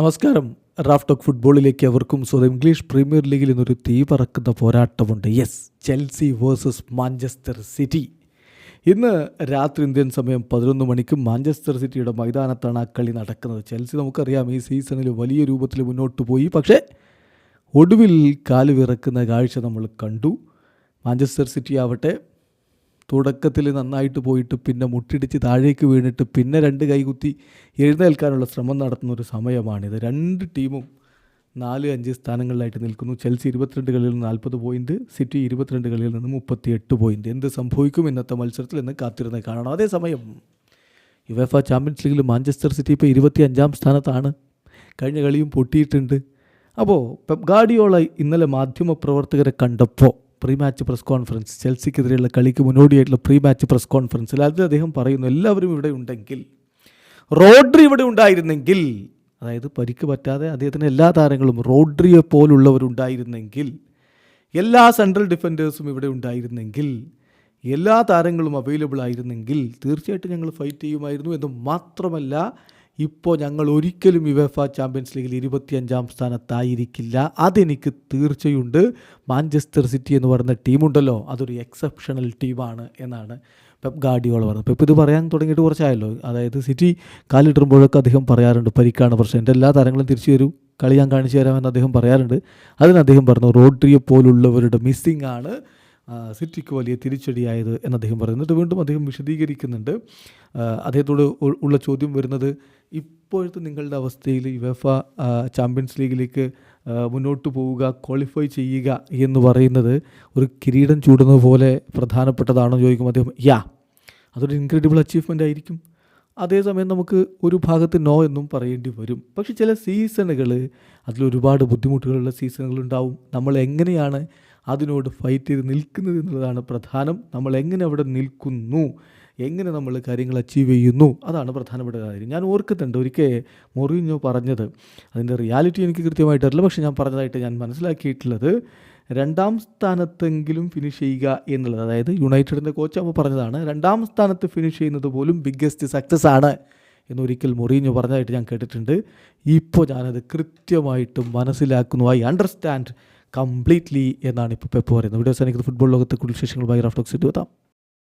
നമസ്കാരം. Raf talk ഫുട്ബോളിലേക്ക് അവർക്കും സ്വന്തം ഇംഗ്ലീഷ് പ്രീമിയർ ലീഗിൽ ഇന്നൊരു തീ പറക്കുന്ന പോരാട്ടമുണ്ട്. Yes Chelsea versus Manchester City. ഇന്ന് രാത്രി ഇന്ത്യൻ സമയം പതിനൊന്ന് മണിക്ക് മാഞ്ചസ്റ്റർ സിറ്റിയുടെ മൈതാനത്താണ് ആ കളി നടക്കുന്നത്. ചെൽസി നമുക്കറിയാം ഈ സീസണിൽ വലിയ രൂപത്തിൽ മുന്നോട്ട് പോയി. പക്ഷേ ഒടുവിൽ കാലുവിറക്കുന്ന കാഴ്ച നമ്മൾ കണ്ടു. മാഞ്ചസ്റ്റർ സിറ്റി ആവട്ടെ തുടക്കത്തിൽ നന്നായിട്ട് പോയിട്ട് പിന്നെ മുട്ടിടിച്ച് താഴേക്ക് വീണിട്ട് പിന്നെ രണ്ട് കൈകുത്തി എഴുന്നേൽക്കാനുള്ള ശ്രമം നടത്തുന്ന ഒരു സമയമാണിത്. രണ്ട് ടീമും നാല് അഞ്ച് സ്ഥാനങ്ങളിലായിട്ട് നിൽക്കുന്നു. ചെൽസി ഇരുപത്തിരണ്ട് കളിയിൽ നിന്ന് നാൽപ്പത് പോയിന്റ് സിറ്റി ഇരുപത്തിരണ്ട് കളിയിൽ നിന്ന് മുപ്പത്തിയെട്ട് പോയിന്റ് എന്ത് സംഭവിക്കും ഇന്നത്തെ മത്സരത്തിൽ എന്ന് കാത്തിരുന്ന് കാണണം. അതേസമയം യുവേഫ ചാമ്പ്യൻസ് ലീഗിൽ മാഞ്ചസ്റ്റർ സിറ്റി ഇപ്പോൾ ഇരുപത്തി അഞ്ചാം സ്ഥാനത്താണ്. കഴിഞ്ഞ കളിയും പൊട്ടിയിട്ടുണ്ട്. അപ്പോൾ പെപ് ഗാഡിയോള ഇന്നലെ മാധ്യമപ്രവർത്തകരെ കണ്ടപ്പോൾ പ്രീ മാച്ച് പ്രസ് കോൺഫറൻസ് ചെൽസിക്കെതിരെയുള്ള കളിക്ക് മുന്നോടിയായിട്ടുള്ള പ്രീ മാച്ച് പ്രസ് കോൺഫറൻസിൽ അത് അദ്ദേഹം പറയുന്നു എല്ലാവരും ഇവിടെ ഉണ്ടെങ്കിൽ റോഡ്രി ഇവിടെ ഉണ്ടായിരുന്നെങ്കിൽ അതായത് പരിക്ക് പറ്റാതെ അദ്ദേഹത്തിന് എല്ലാ താരങ്ങളും റോഡ്രിയെ പോലുള്ളവരുണ്ടായിരുന്നെങ്കിൽ എല്ലാ സെൻട്രൽ ഡിഫൻഡേഴ്സും ഇവിടെ ഉണ്ടായിരുന്നെങ്കിൽ എല്ലാ താരങ്ങളും അവൈലബിൾ ആയിരുന്നെങ്കിൽ തീർച്ചയായിട്ടും ഞങ്ങൾ ഫൈറ്റ് ചെയ്യുമായിരുന്നു എന്ന് മാത്രമല്ല ഇപ്പോൾ ഞങ്ങൾ ഒരിക്കലും യുവേഫ ചാമ്പ്യൻസ് ലീഗിൽ ഇരുപത്തിയഞ്ചാം സ്ഥാനത്തായിരിക്കില്ല. അതെനിക്ക് തീർച്ചയുണ്ട്. മാഞ്ചസ്റ്റർ സിറ്റി എന്ന് പറയുന്ന ടീമുണ്ടല്ലോ അതൊരു എക്സെപ്ഷണൽ ടീമാണ് എന്നാണ് പെപ് ഗാഡിയോള പറഞ്ഞത്. പെപ്പ് ഇത് പറയാൻ തുടങ്ങിയിട്ട് കുറച്ചായല്ലോ. അതായത് സിറ്റി കാലിടുമ്പോഴൊക്കെ അദ്ദേഹം പറയാറുണ്ട് പരിക്കാണ് പ്രശ്നം. എന്റെ എല്ലാ താരങ്ങളും തിരിച്ചു വരൂ കളി ഞാൻ കാണിച്ചു തരാമെന്ന് അദ്ദേഹം പറയാറുണ്ട്. അതിന് അദ്ദേഹം പറഞ്ഞു റോഡ്രിയെ പോലുള്ളവരുടെ മിസ്സിംഗ് ആണ്. സിറ്റിക്ക് വലിയ തിരിച്ചടിയായത് എന്ന് അദ്ദേഹം പറയുന്നുണ്ട് വീണ്ടും അദ്ദേഹം വിശദീകരിക്കുന്നുണ്ട്. അദ്ദേഹത്തോട് ഉള്ള ചോദ്യം വരുന്നത് ഇപ്പോഴത്തെ നിങ്ങളുടെ അവസ്ഥയിൽ യുവഫ ചാമ്പ്യൻസ് ലീഗിലേക്ക് മുന്നോട്ട് പോവുക ക്വാളിഫൈ ചെയ്യുക എന്ന് പറയുന്നത് ഒരു കിരീടം ചൂടുന്നത് പോലെ പ്രധാനപ്പെട്ടതാണോ ചോദിക്കും അദ്ദേഹം യാ അതൊരു ഇൻക്രെഡിബിൾ അച്ചീവ്മെന്റ് ആയിരിക്കും. അതേസമയം നമുക്ക് ഒരു ഭാഗത്ത് നോ എന്നും പറയേണ്ടി വരും. പക്ഷേ ചില സീസണുകൾ അതിലൊരുപാട് ബുദ്ധിമുട്ടുകളുള്ള സീസണുകളുണ്ടാവും നമ്മൾ എങ്ങനെയാണ് അതിനോട് ഫൈറ്റ് ചെയ്ത് നിൽക്കുന്നത് എന്നുള്ളതാണ് പ്രധാനം. നമ്മൾ എങ്ങനെ അവിടെ നിൽക്കുന്നു? എങ്ങനെ നമ്മൾ കാര്യങ്ങൾ അച്ചീവ് ചെയ്യുന്നു? അതാണ് പ്രധാനപ്പെട്ട കാര്യം. ഞാൻ ഓർക്കുന്നുണ്ട് ഒരിക്കൽ മൊറിഞ്ഞു പറഞ്ഞത്. അതിന്റെ റിയാലിറ്റി എനിക്ക് കൃത്യമായിട്ട് അറിയില്ല. പക്ഷേ ഞാൻ പറഞ്ഞതായിട്ട് ഞാൻ മനസ്സിലാക്കിയിട്ടുള്ളത് രണ്ടാം സ്ഥാനത്തെങ്കിലും ഫിനിഷ് ചെയ്യുക എന്നുള്ളത്. അതായത് യുണൈറ്റഡിന്റെ കോച്ച് അപ്പോൾ പറഞ്ഞതാണ് രണ്ടാം സ്ഥാനത്ത് ഫിനിഷ് ചെയ്യുന്നത് പോലും ബിഗ്ഗസ്റ്റ് സക്സസ് ആണ്. എന്നൊരിക്കൽ മുറിഞ്ഞു പറഞ്ഞതായിട്ട് ഞാൻ കേട്ടിട്ടുണ്ട്. ഇപ്പോൾ ഞാനത് കൃത്യമായിട്ട് മനസ്സിലാക്കുന്നു. ഐ അണ്ടർസ്റ്റാൻഡ് കംപ്ലീറ്റ്ലി എന്നാണ് ഇപ്പോൾ പെപ്പ് പറയുന്നത്. വീഡിയോസ് എനിക്ക് ഫുട്ബോൾ ലോകത്തെ കൂടുതൽ ബൈ റഫ്റ്റോക്സ് എത്താം.